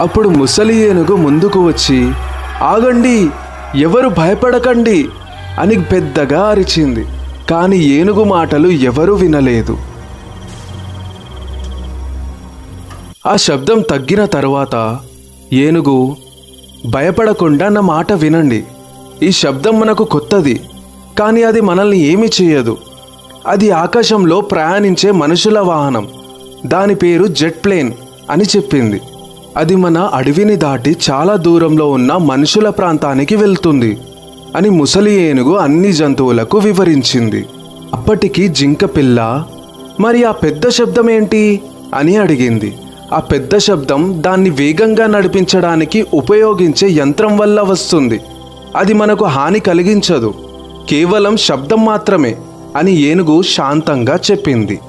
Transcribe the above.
అప్పుడు ముసలి ఏనుగు ముందుకు వచ్చి ఆగండి ఎవరు భయపడకండి అని పెద్దగా అరిచింది. కానీ ఏనుగు మాటలు ఎవరూ వినలేదు. ఆ శబ్దం తగ్గిన తరువాత ఏనుగు భయపడకుండా నా మాట వినండి. ఈ శబ్దం మనకు కొత్తది కానీ అది మనల్ని ఏమీ చేయదు. అది ఆకాశంలో ప్రయాణించే మనుషుల వాహనం. దాని పేరు జెట్ ప్లేన్ అని చెప్పింది. అది మన అడవిని దాటి చాలా దూరంలో ఉన్న మనుషుల ప్రాంతానికి వెళ్తుంది అని ముసలి ఏనుగు అన్ని జంతువులకు వివరించింది. అప్పటికి జింక పిల్ల మరి ఆ పెద్ద శబ్దం ఏంటి? అని అడిగింది. ఆ పెద్ద శబ్దం దాన్ని వేగంగా నడిపించడానికి ఉపయోగించే యంత్రం వల్ల వస్తుంది. అది మనకు హాని కలిగించదు. కేవలం శబ్దం మాత్రమే అని ఏనుగు శాంతంగా చెప్పింది.